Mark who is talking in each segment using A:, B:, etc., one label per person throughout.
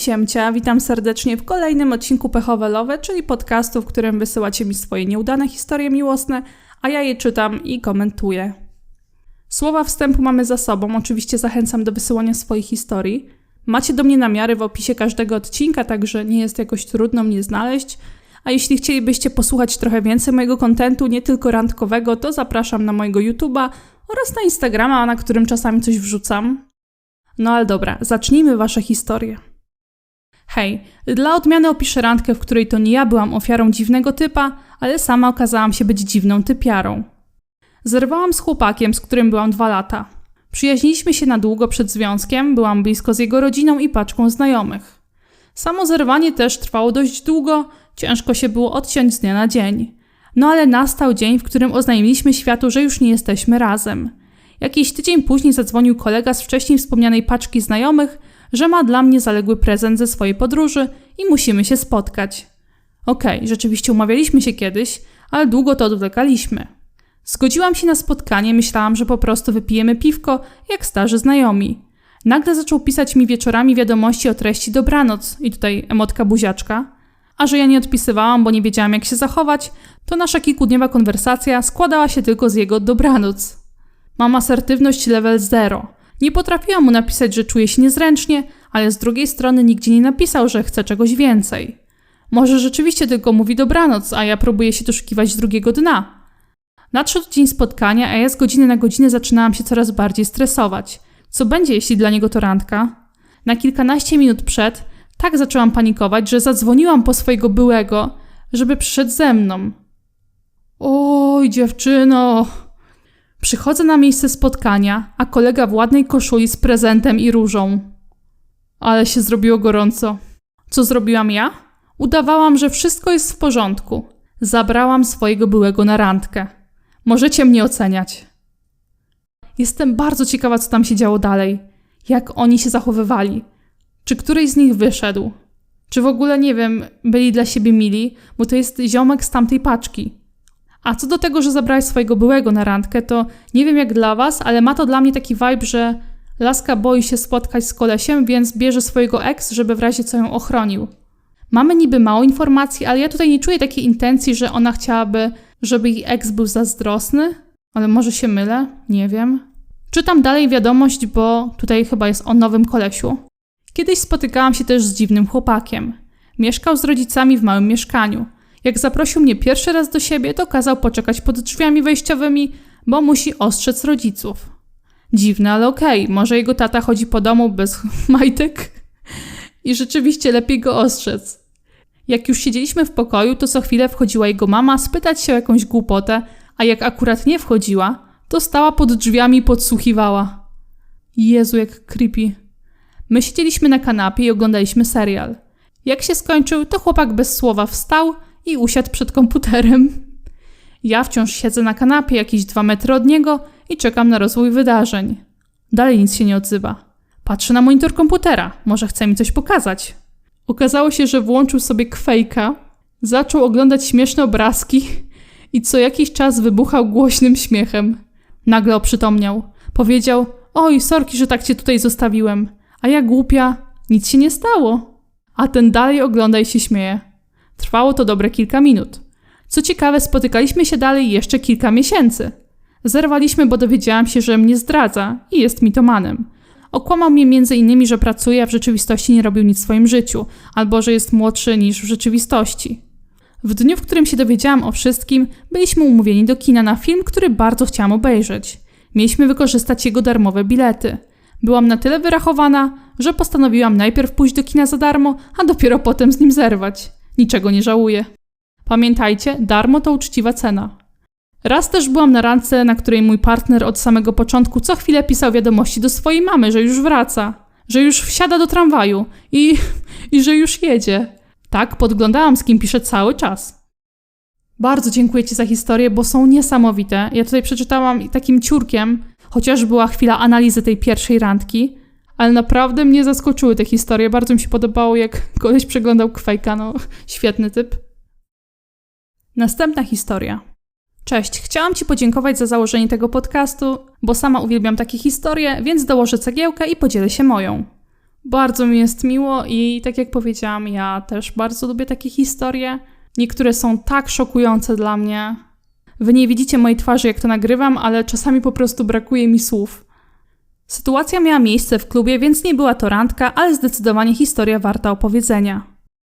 A: Siemcia, witam serdecznie w kolejnym odcinku Pechowe Love, czyli podcastu, w którym wysyłacie mi swoje nieudane historie miłosne, a ja je czytam i komentuję. Słowa wstępu mamy za sobą, oczywiście zachęcam do wysyłania swoich historii. Macie do mnie namiary w opisie każdego odcinka, także nie jest jakoś trudno mnie znaleźć. A jeśli chcielibyście posłuchać trochę więcej mojego kontentu, nie tylko randkowego, to zapraszam na mojego YouTube'a oraz na Instagrama, na którym czasami coś wrzucam. No ale dobra, zacznijmy wasze historie. Hej, dla odmiany opiszę randkę, w której to nie ja byłam ofiarą dziwnego typa, ale sama okazałam się być dziwną typiarą. Zerwałam z chłopakiem, z którym byłam dwa lata. Przyjaźniliśmy się na długo przed związkiem, byłam blisko z jego rodziną i paczką znajomych. Samo zerwanie też trwało dość długo, ciężko się było odciąć z dnia na dzień. No ale nastał dzień, w którym oznajmiliśmy światu, że już nie jesteśmy razem. Jakiś tydzień później zadzwonił kolega z wcześniej wspomnianej paczki znajomych, że ma dla mnie zaległy prezent ze swojej podróży i musimy się spotkać. Okej, rzeczywiście umawialiśmy się kiedyś, ale długo to odwlekaliśmy. Zgodziłam się na spotkanie, myślałam, że po prostu wypijemy piwko, jak starzy znajomi. Nagle zaczął pisać mi wieczorami wiadomości o treści dobranoc i tutaj emotka buziaczka. A że ja nie odpisywałam, bo nie wiedziałam jak się zachować, to nasza kilkudniowa konwersacja składała się tylko z jego dobranoc. Mam asertywność level 0. Nie potrafiłam mu napisać, że czuję się niezręcznie, ale z drugiej strony nigdzie nie napisał, że chce czegoś więcej. Może rzeczywiście tylko mówi dobranoc, a ja próbuję się doszukiwać drugiego dna. Nadszedł dzień spotkania, a ja z godziny na godzinę zaczynałam się coraz bardziej stresować. Co będzie, jeśli dla niego to randka? Na kilkanaście minut przed tak zaczęłam panikować, że zadzwoniłam po swojego byłego, żeby przyszedł ze mną. Oj, dziewczyno! Przychodzę na miejsce spotkania, a kolega w ładnej koszuli z prezentem i różą. Ale się zrobiło gorąco. Co zrobiłam ja? Udawałam, że wszystko jest w porządku. Zabrałam swojego byłego na randkę. Możecie mnie oceniać. Jestem bardzo ciekawa, co tam się działo dalej. Jak oni się zachowywali. Czy któryś z nich wyszedł? Czy w ogóle, nie wiem, byli dla siebie mili, bo to jest ziomek z tamtej paczki. A co do tego, że zabrałeś swojego byłego na randkę, to nie wiem jak dla was, ale ma to dla mnie taki vibe, że laska boi się spotkać z kolesiem, więc bierze swojego ex, żeby w razie co ją ochronił. Mamy niby mało informacji, ale ja tutaj nie czuję takiej intencji, że ona chciałaby, żeby jej ex był zazdrosny, ale może się mylę, nie wiem. Czytam dalej wiadomość, bo tutaj chyba jest o nowym kolesiu. Kiedyś spotykałam się też z dziwnym chłopakiem. Mieszkał z rodzicami w małym mieszkaniu. Jak zaprosił mnie pierwszy raz do siebie, to kazał poczekać pod drzwiami wejściowymi, bo musi ostrzec rodziców. Dziwne, ale okej, okay. może jego tata chodzi po domu bez majtek i rzeczywiście lepiej go ostrzec. Jak już siedzieliśmy w pokoju, to co chwilę wchodziła jego mama spytać się o jakąś głupotę, a jak akurat nie wchodziła, to stała pod drzwiami i podsłuchiwała. Jezu, jak creepy. My siedzieliśmy na kanapie i oglądaliśmy serial. Jak się skończył, to chłopak bez słowa wstał i usiadł przed komputerem. Ja wciąż siedzę na kanapie jakieś dwa metry od niego i czekam na rozwój wydarzeń. Dalej nic się nie odzywa. Patrzę na monitor komputera, może chce mi coś pokazać. Okazało się, że włączył sobie kwejka, zaczął oglądać śmieszne obrazki i co jakiś czas wybuchał głośnym śmiechem. Nagle oprzytomniał. Powiedział: Oj, sorki, że tak cię tutaj zostawiłem. A ja głupia, nic się nie stało. A ten dalej ogląda i się śmieje. Trwało to dobre kilka minut. Co ciekawe, spotykaliśmy się dalej jeszcze kilka miesięcy. Zerwaliśmy, bo dowiedziałam się, że mnie zdradza i jest mitomanem. Okłamał mnie między innymi, że pracuje, a w rzeczywistości nie robił nic w swoim życiu, albo że jest młodszy niż w rzeczywistości. W dniu, w którym się dowiedziałam o wszystkim, byliśmy umówieni do kina na film, który bardzo chciałam obejrzeć. Mieliśmy wykorzystać jego darmowe bilety. Byłam na tyle wyrachowana, że postanowiłam najpierw pójść do kina za darmo, a dopiero potem z nim zerwać. Niczego nie żałuję. Pamiętajcie, darmo to uczciwa cena. Raz też byłam na randce, na której mój partner od samego początku co chwilę pisał wiadomości do swojej mamy, że już wraca, że już wsiada do tramwaju i, i że już jedzie. Tak, podglądałam z kim pisze cały czas. Bardzo dziękuję Ci za historię, bo są niesamowite. Ja tutaj przeczytałam takim ciurkiem, chociaż była chwila analizy tej pierwszej randki, ale naprawdę mnie zaskoczyły te historie. Bardzo mi się podobało, jak koleś przeglądał Kwejka, no świetny typ. Następna historia. Cześć, chciałam Ci podziękować za założenie tego podcastu, bo sama uwielbiam takie historie, więc dołożę cegiełkę i podzielę się moją. Bardzo mi jest miło i tak jak powiedziałam, ja też bardzo lubię takie historie. Niektóre są tak szokujące dla mnie. Wy nie widzicie mojej twarzy, jak to nagrywam, ale czasami po prostu brakuje mi słów. Sytuacja miała miejsce w klubie, więc nie była to randka, ale zdecydowanie historia warta opowiedzenia.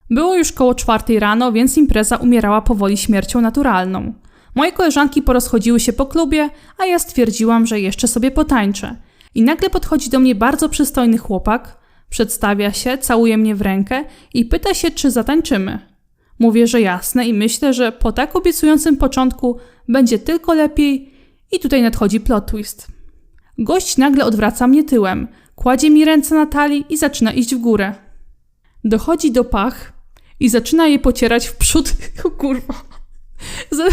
A: Było już koło czwartej rano, więc impreza umierała powoli śmiercią naturalną. Moje koleżanki porozchodziły się po klubie, a ja stwierdziłam, że jeszcze sobie potańczę. I nagle podchodzi do mnie bardzo przystojny chłopak, przedstawia się, całuje mnie w rękę i pyta się, czy zatańczymy. Mówię, że jasne i myślę, że po tak obiecującym początku będzie tylko lepiej i tutaj nadchodzi plot twist. Gość nagle odwraca mnie tyłem, kładzie mi ręce na talii i zaczyna iść w górę. Dochodzi do pach i zaczyna je pocierać w przód. O kurwa.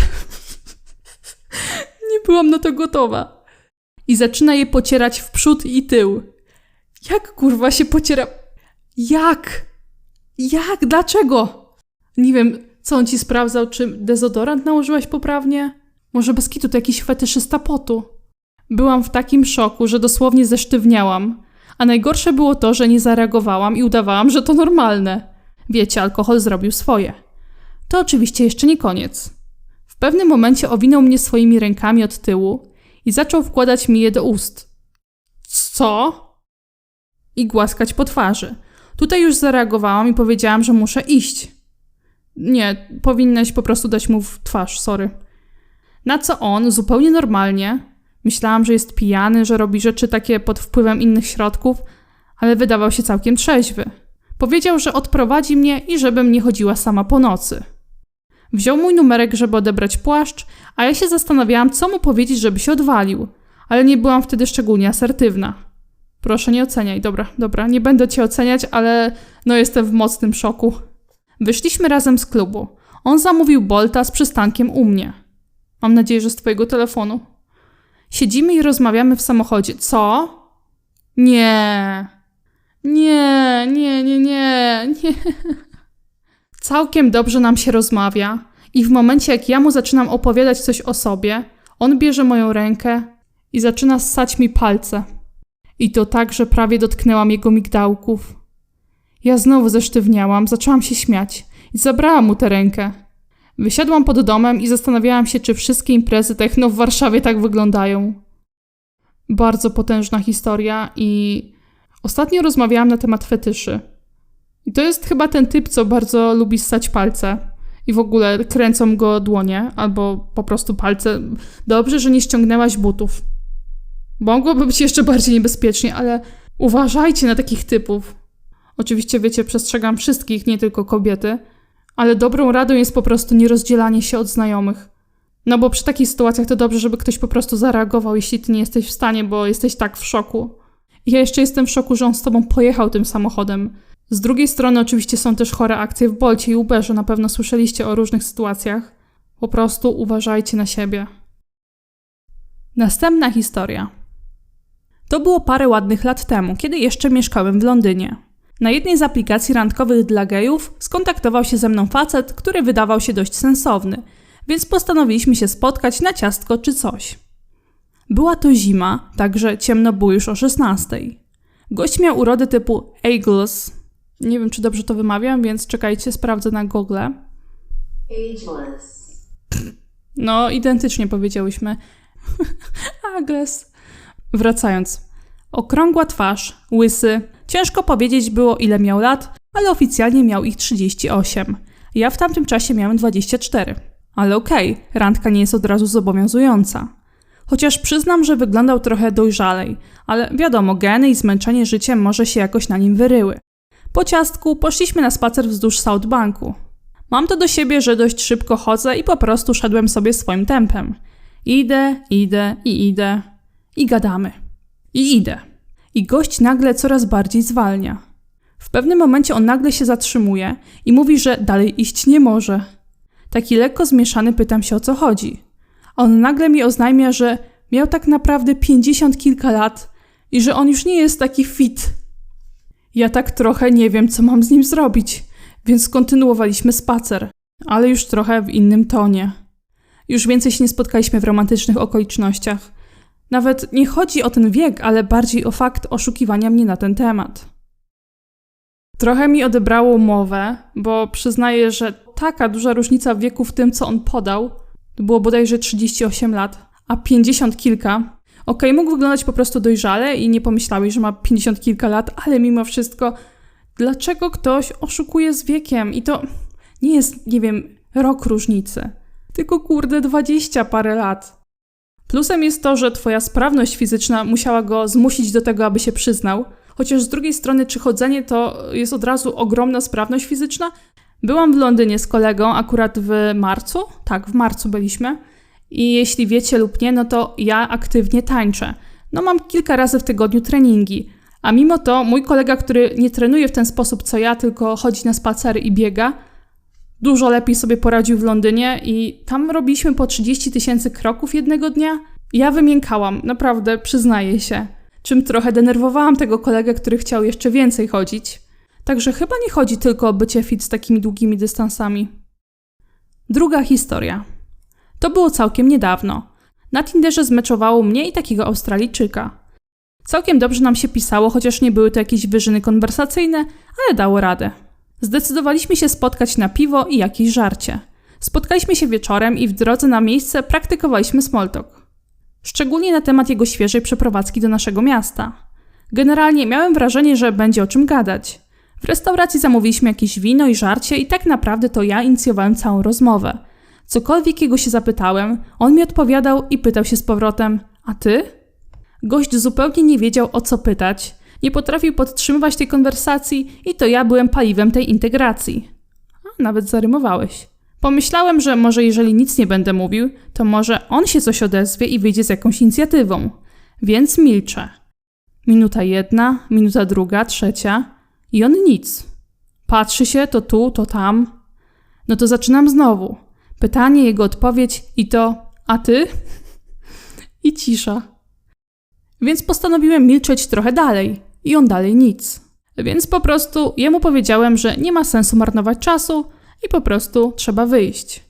A: Nie byłam na to gotowa. I zaczyna je pocierać w przód i tył. Jak kurwa się pociera? Jak? Jak? Dlaczego? Nie wiem, co on ci sprawdzał, czy dezodorant nałożyłaś poprawnie? Może bez kitu to jakiś fetyszysta potu? Byłam w takim szoku, że dosłownie zesztywniałam. A najgorsze było to, że nie zareagowałam i udawałam, że to normalne. Wiecie, alkohol zrobił swoje. To oczywiście jeszcze nie koniec. W pewnym momencie owinął mnie swoimi rękami od tyłu i zaczął wkładać mi je do ust. Co? I głaskać po twarzy. Tutaj już zareagowałam i powiedziałam, że muszę iść. Nie, powinnaś po prostu dać mu w twarz, sorry. Na co on, zupełnie normalnie, myślałam, że jest pijany, że robi rzeczy takie pod wpływem innych środków, ale wydawał się całkiem trzeźwy. Powiedział, że odprowadzi mnie i żebym nie chodziła sama po nocy. Wziął mój numerek, żeby odebrać płaszcz, a ja się zastanawiałam, co mu powiedzieć, żeby się odwalił, ale nie byłam wtedy szczególnie asertywna. Proszę, nie oceniaj, dobra, dobra, nie będę cię oceniać, ale no jestem w mocnym szoku. Wyszliśmy razem z klubu. On zamówił Bolta z przystankiem u mnie. Mam nadzieję, że z twojego telefonu. Siedzimy i rozmawiamy w samochodzie. Co? Nie. Nie, nie, nie, nie, nie. Całkiem dobrze nam się rozmawia. I w momencie, jak ja mu zaczynam opowiadać coś o sobie, on bierze moją rękę i zaczyna ssać mi palce. I to tak, że prawie dotknęłam jego migdałków. Ja znowu zesztywniałam, zaczęłam się śmiać i zabrałam mu tę rękę. Wysiadłam pod domem i zastanawiałam się, czy wszystkie imprezy techno w Warszawie tak wyglądają. Bardzo potężna historia i ostatnio rozmawiałam na temat fetyszy. I to jest chyba ten typ, co bardzo lubi ssać palce i w ogóle kręcą go dłonie albo po prostu palce. Dobrze, że nie ściągnęłaś butów. Mogłoby być jeszcze bardziej niebezpiecznie, ale uważajcie na takich typów. Oczywiście, wiecie, przestrzegam wszystkich, nie tylko kobiety, ale dobrą radą jest po prostu nierozdzielanie się od znajomych. No bo przy takich sytuacjach to dobrze, żeby ktoś po prostu zareagował, jeśli ty nie jesteś w stanie, bo jesteś tak w szoku. I ja jeszcze jestem w szoku, że on z tobą pojechał tym samochodem. Z drugiej strony oczywiście są też chore akcje w Bolcie i Uberze, na pewno słyszeliście o różnych sytuacjach. Po prostu uważajcie na siebie. Następna historia. To było parę ładnych lat temu, kiedy jeszcze mieszkałem w Londynie. Na jednej z aplikacji randkowych dla gejów skontaktował się ze mną facet, który wydawał się dość sensowny, więc postanowiliśmy się spotkać na ciastko czy coś. Była to zima, także ciemno było już o 16. Gość miał urodę typu Ageless. Nie wiem, czy dobrze to wymawiam, więc czekajcie, sprawdzę na Google.
B: Ageless.
A: No, identycznie powiedziałyśmy. Agles. Wracając. Okrągła twarz, łysy. Ciężko powiedzieć było, ile miał lat, ale oficjalnie miał ich 38. Ja w tamtym czasie miałem 24. Ale okej, randka nie jest od razu zobowiązująca. Chociaż przyznam, że wyglądał trochę dojrzalej, ale wiadomo, geny i zmęczenie życiem może się jakoś na nim wyryły. Po ciastku poszliśmy na spacer wzdłuż South Banku. Mam to do siebie, że dość szybko chodzę i po prostu szedłem sobie swoim tempem. Idę, idę i idę. I gadamy. I idę. I gość nagle coraz bardziej zwalnia. W pewnym momencie on nagle się zatrzymuje i mówi, że dalej iść nie może. Taki lekko zmieszany pytam się o co chodzi. On nagle mi oznajmia, że miał tak naprawdę pięćdziesiąt kilka lat i że on już nie jest taki fit. Ja tak trochę nie wiem, co mam z nim zrobić, więc kontynuowaliśmy spacer, ale już trochę w innym tonie. Już więcej się nie spotkaliśmy w romantycznych okolicznościach. Nawet nie chodzi o ten wiek, ale bardziej o fakt oszukiwania mnie na ten temat. Trochę mi odebrało mowę, bo przyznaję, że taka duża różnica w wieku w tym, co on podał, to było bodajże 38 lat, a 50 kilka. Okej, mógł wyglądać po prostu dojrzale i nie pomyślałeś, że ma 50 kilka lat, ale mimo wszystko, dlaczego ktoś oszukuje z wiekiem? I to nie jest, nie wiem, rok różnicy, tylko kurde 20 parę lat. Plusem jest to, że twoja sprawność fizyczna musiała go zmusić do tego, aby się przyznał, chociaż z drugiej strony, czy chodzenie to jest od razu ogromna sprawność fizyczna? Byłam w Londynie z kolegą akurat w marcu, tak, w marcu byliśmy. I jeśli wiecie lub nie, no to ja aktywnie tańczę. No mam kilka razy w tygodniu treningi. A mimo to mój kolega, który nie trenuje w ten sposób co ja, tylko chodzi na spacery i biega, dużo lepiej sobie poradził w Londynie i tam robiliśmy po 30 tysięcy kroków jednego dnia. Ja wymiękałam, naprawdę, przyznaję się. Czym trochę denerwowałam tego kolegę, który chciał jeszcze więcej chodzić. Także chyba nie chodzi tylko o bycie fit z takimi długimi dystansami. Druga historia. To było całkiem niedawno. Na Tinderze zmeczowało mnie i takiego Australijczyka. Całkiem dobrze nam się pisało, chociaż nie były to jakieś wyżyny konwersacyjne, ale dało radę. Zdecydowaliśmy się spotkać na piwo i jakieś żarcie. Spotkaliśmy się wieczorem i w drodze na miejsce praktykowaliśmy small talk. Szczególnie na temat jego świeżej przeprowadzki do naszego miasta. Generalnie miałem wrażenie, że będzie o czym gadać. W restauracji zamówiliśmy jakieś wino i żarcie i tak naprawdę to ja inicjowałem całą rozmowę. Cokolwiek jego się zapytałem, on mi odpowiadał i pytał się z powrotem: A ty? Gość zupełnie nie wiedział o co pytać, nie potrafił podtrzymywać tej konwersacji i to ja byłem paliwem tej integracji. A, nawet zarymowałeś. Pomyślałem, że może jeżeli nic nie będę mówił, to może on się coś odezwie i wyjdzie z jakąś inicjatywą. Więc milczę. Minuta jedna, minuta druga, trzecia i on nic. Patrzy się to tu, to tam. No to zaczynam znowu. Pytanie, jego odpowiedź i to a ty? I cisza. Więc postanowiłem milczeć trochę dalej i on dalej nic. Więc po prostu jemu powiedziałem, że nie ma sensu marnować czasu i po prostu trzeba wyjść.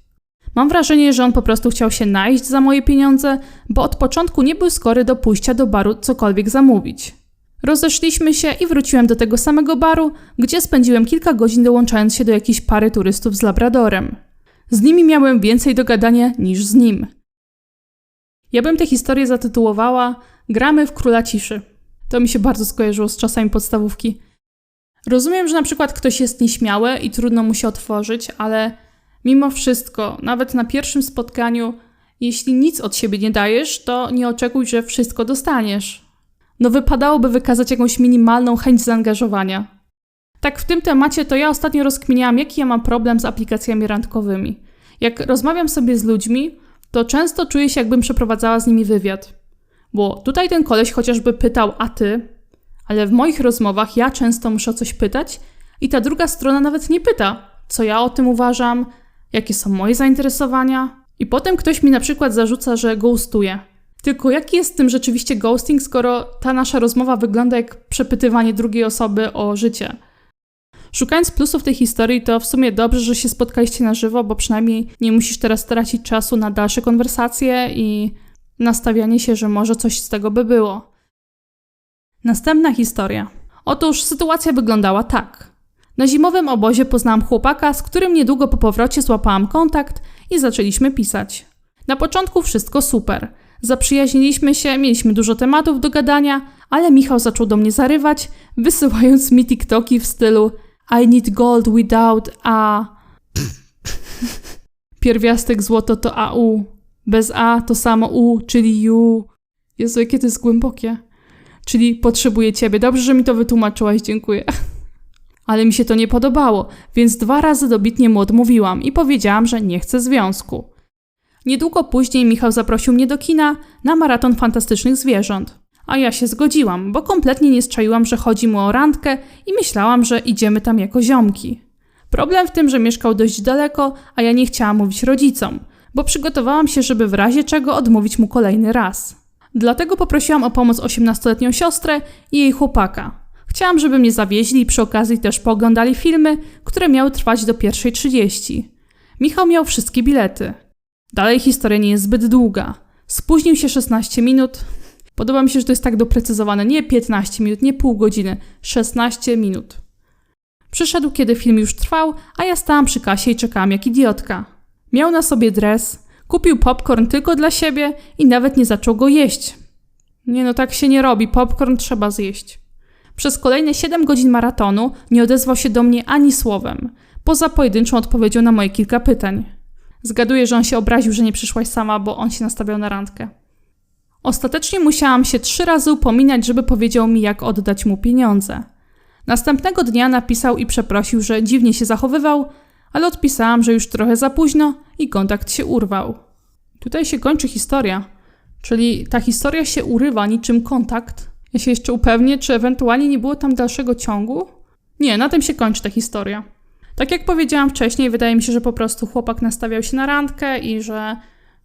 A: Mam wrażenie, że on po prostu chciał się najść za moje pieniądze, bo od początku nie był skory do pójścia do baru cokolwiek zamówić. Rozeszliśmy się i wróciłem do tego samego baru, gdzie spędziłem kilka godzin dołączając się do jakiejś pary turystów z Labradorem. Z nimi miałem więcej do gadania niż z nim. Ja bym tę historię zatytułowała Gramy w Króla Ciszy. To mi się bardzo skojarzyło z czasami podstawówki. Rozumiem, że na przykład ktoś jest nieśmiały i trudno mu się otworzyć, ale mimo wszystko, nawet na pierwszym spotkaniu, jeśli nic od siebie nie dajesz, to nie oczekuj, że wszystko dostaniesz. No wypadałoby wykazać jakąś minimalną chęć zaangażowania. Tak w tym temacie to ja ostatnio rozkminiałam, jaki ja mam problem z aplikacjami randkowymi. Jak rozmawiam sobie z ludźmi, to często czuję się, jakbym przeprowadzała z nimi wywiad. Bo tutaj ten koleś chociażby pytał, a ty? Ale w moich rozmowach ja często muszę o coś pytać i ta druga strona nawet nie pyta, co ja o tym uważam, jakie są moje zainteresowania. I potem ktoś mi na przykład zarzuca, że ghostuje. Tylko jaki jest tym rzeczywiście ghosting, skoro ta nasza rozmowa wygląda jak przepytywanie drugiej osoby o życie? Szukając plusów tej historii, to w sumie dobrze, że się spotkaliście na żywo, bo przynajmniej nie musisz teraz tracić czasu na dalsze konwersacje i nastawianie się, że może coś z tego by było. Następna historia. Otóż sytuacja wyglądała tak. Na zimowym obozie poznałam chłopaka, z którym niedługo po powrocie złapałam kontakt i zaczęliśmy pisać. Na początku wszystko super. Zaprzyjaźniliśmy się, mieliśmy dużo tematów do gadania, ale Michał zaczął do mnie zarywać, wysyłając mi TikToki w stylu I need gold without a. Pierwiastek złoto to AU. Bez A to samo U, czyli U. Jezu, jakie to jest głębokie. Czyli potrzebuję ciebie. Dobrze, że mi to wytłumaczyłaś, dziękuję. Ale mi się to nie podobało, więc dwa razy dobitnie mu odmówiłam i powiedziałam, że nie chcę związku. Niedługo później Michał zaprosił mnie do kina na maraton fantastycznych zwierząt. A ja się zgodziłam, bo kompletnie nie strzaiłam, że chodzi mu o randkę i myślałam, że idziemy tam jako ziomki. Problem w tym, że mieszkał dość daleko, a ja nie chciałam mówić rodzicom, bo przygotowałam się, żeby w razie czego odmówić mu kolejny raz. Dlatego poprosiłam o pomoc 18-letnią siostrę i jej chłopaka. Chciałam, żeby mnie zawieźli i przy okazji też pooglądali filmy, które miały trwać do 1.30. Michał miał wszystkie bilety. Dalej historia nie jest zbyt długa. Spóźnił się 16 minut. Podoba mi się, że to jest tak doprecyzowane. Nie 15 minut, nie pół godziny, 16 minut. Przyszedł, kiedy film już trwał, a ja stałam przy kasie i czekałam jak idiotka. Miał na sobie dres, kupił popcorn tylko dla siebie i nawet nie zaczął go jeść. Nie no, tak się nie robi, popcorn trzeba zjeść. Przez kolejne 7 godzin maratonu nie odezwał się do mnie ani słowem, poza pojedynczą odpowiedzią na moje kilka pytań. Zgaduję, że on się obraził, że nie przyszłaś sama, bo on się nastawiał na randkę. Ostatecznie musiałam się trzy razy upominać, żeby powiedział mi, jak oddać mu pieniądze. Następnego dnia napisał i przeprosił, że dziwnie się zachowywał, ale odpisałam, że już trochę za późno i kontakt się urwał. Tutaj się kończy historia, czyli ta historia się urywa niczym kontakt. Ja się jeszcze upewnię, czy ewentualnie nie było tam dalszego ciągu. Nie, na tym się kończy ta historia. Tak jak powiedziałam wcześniej, wydaje mi się, że po prostu chłopak nastawiał się na randkę i że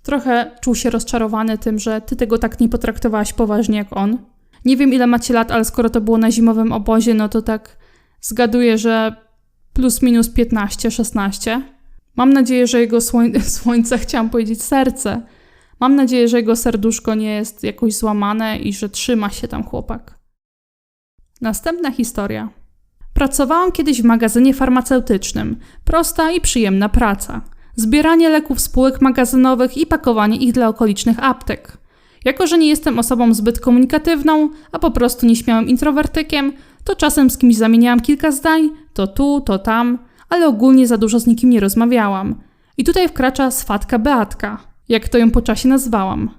A: trochę czuł się rozczarowany tym, że ty tego tak nie potraktowałaś poważnie jak on. Nie wiem ile macie lat, ale skoro to było na zimowym obozie, no to tak zgaduję, że plus minus 15-16. Mam nadzieję, że jego słoń słońce, chciałam powiedzieć serce. Mam nadzieję, że jego serduszko nie jest jakoś złamane i że trzyma się tam chłopak. Następna historia. Pracowałam kiedyś w magazynie farmaceutycznym. Prosta i przyjemna praca. Zbieranie leków spółek magazynowych i pakowanie ich dla okolicznych aptek. Jako, że nie jestem osobą zbyt komunikatywną, a po prostu nieśmiałym introwertykiem, to czasem z kimś zamieniałam kilka zdań, to tu, to tam, ale ogólnie za dużo z nikim nie rozmawiałam. I tutaj wkracza swatka Beatka, jak to ją po czasie nazwałam.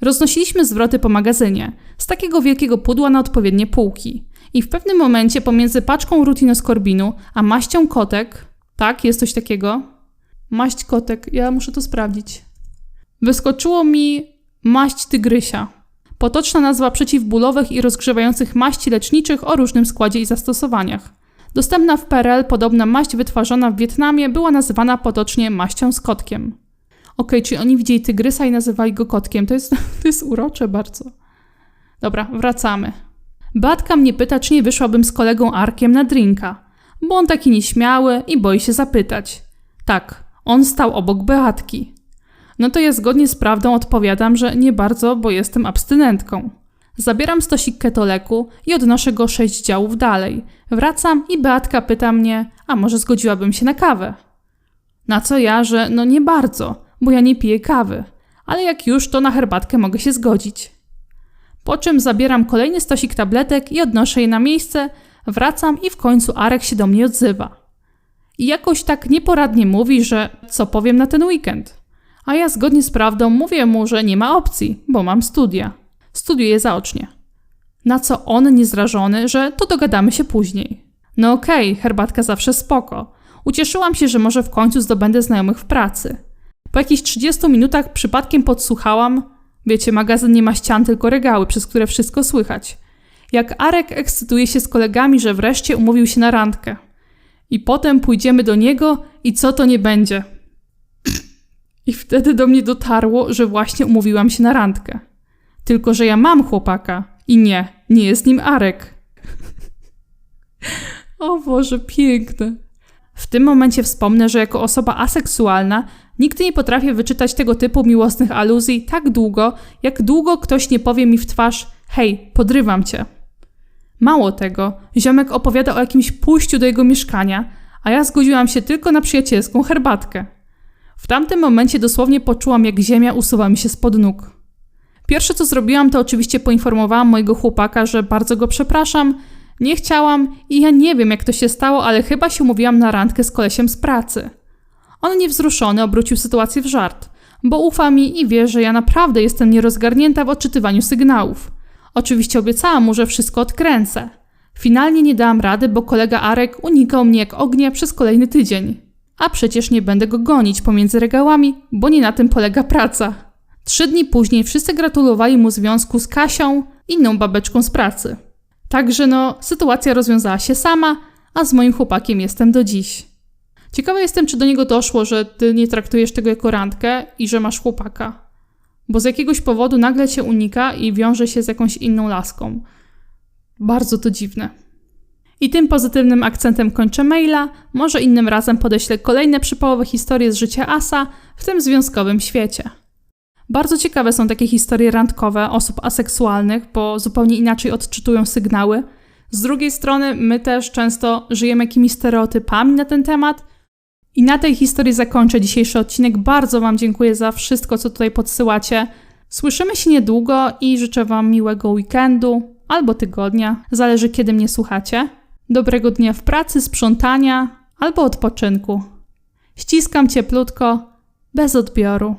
A: Roznosiliśmy zwroty po magazynie, z takiego wielkiego pudła na odpowiednie półki. I w pewnym momencie pomiędzy paczką rutinoskorbinu a maścią kotek, tak, jest coś takiego, maść kotek, ja muszę to sprawdzić, wyskoczyło mi maść tygrysia. Potoczna nazwa przeciwbólowych i rozgrzewających maści leczniczych o różnym składzie i zastosowaniach. Dostępna w PRL podobna maść wytwarzana w Wietnamie była nazywana potocznie maścią z kotkiem. Okej, czyli oni widzieli tygrysa i nazywali go kotkiem. To jest, to jest urocze bardzo. Dobra, wracamy. Beatka mnie pyta, czy nie wyszłabym z kolegą Arkiem na drinka, bo on taki nieśmiały i boi się zapytać. Tak, on stał obok Beatki. No to ja zgodnie z prawdą odpowiadam, że nie bardzo, bo jestem abstynentką. Zabieram stosik ketoleku i odnoszę go sześć działów dalej. Wracam i Beatka pyta mnie, a może zgodziłabym się na kawę? Na co ja, że no nie bardzo, bo ja nie piję kawy, ale jak już, to na herbatkę mogę się zgodzić. Po czym zabieram kolejny stosik tabletek i odnoszę je na miejsce, wracam i w końcu Arek się do mnie odzywa. I jakoś tak nieporadnie mówi, że co powiem na ten weekend. A ja zgodnie z prawdą mówię mu, że nie ma opcji, bo mam studia. Studiuję zaocznie. Na co on niezrażony, że to dogadamy się później. No okej, okay, herbatka zawsze spoko. Ucieszyłam się, że może w końcu zdobędę znajomych w pracy. Po jakichś 30 minutach przypadkiem podsłuchałam, wiecie, magazyn nie ma ścian, tylko regały, przez które wszystko słychać. Jak Arek ekscytuje się z kolegami, że wreszcie umówił się na randkę. I potem pójdziemy do niego i co to nie będzie. I wtedy do mnie dotarło, że właśnie umówiłam się na randkę. Tylko, że ja mam chłopaka i nie, nie jest nim Arek. o Boże, piękne. W tym momencie wspomnę, że jako osoba aseksualna nigdy nie potrafię wyczytać tego typu miłosnych aluzji tak długo, jak długo ktoś nie powie mi w twarz: Hej, podrywam cię. Mało tego, ziomek opowiada o jakimś pójściu do jego mieszkania, a ja zgodziłam się tylko na przyjacielską herbatkę. W tamtym momencie dosłownie poczułam, jak ziemia usuwa mi się spod nóg. Pierwsze co zrobiłam, to oczywiście poinformowałam mojego chłopaka, że bardzo go przepraszam, nie chciałam i ja nie wiem jak to się stało, ale chyba się umówiłam na randkę z kolesiem z pracy. On niewzruszony obrócił sytuację w żart, bo ufa mi i wie, że ja naprawdę jestem nierozgarnięta w odczytywaniu sygnałów. Oczywiście obiecałam mu, że wszystko odkręcę. Finalnie nie dałam rady, bo kolega Arek unikał mnie jak ognia przez kolejny tydzień. A przecież nie będę go gonić pomiędzy regałami, bo nie na tym polega praca. Trzy dni później wszyscy gratulowali mu związku z Kasią, inną babeczką z pracy. Także no, sytuacja rozwiązała się sama, a z moim chłopakiem jestem do dziś. Ciekawa jestem, czy do niego doszło, że ty nie traktujesz tego jako randkę i że masz chłopaka. Bo z jakiegoś powodu nagle cię unika i wiąże się z jakąś inną laską. Bardzo to dziwne. I tym pozytywnym akcentem kończę maila. Może innym razem podeślę kolejne przypałowe historie z życia Asa w tym związkowym świecie. Bardzo ciekawe są takie historie randkowe osób aseksualnych, bo zupełnie inaczej odczytują sygnały. Z drugiej strony, my też często żyjemy jakimiś stereotypami na ten temat. I na tej historii zakończę dzisiejszy odcinek. Bardzo Wam dziękuję za wszystko, co tutaj podsyłacie. Słyszymy się niedługo i życzę Wam miłego weekendu albo tygodnia, zależy kiedy mnie słuchacie. Dobrego dnia w pracy, sprzątania albo odpoczynku. Ściskam cieplutko, bez odbioru.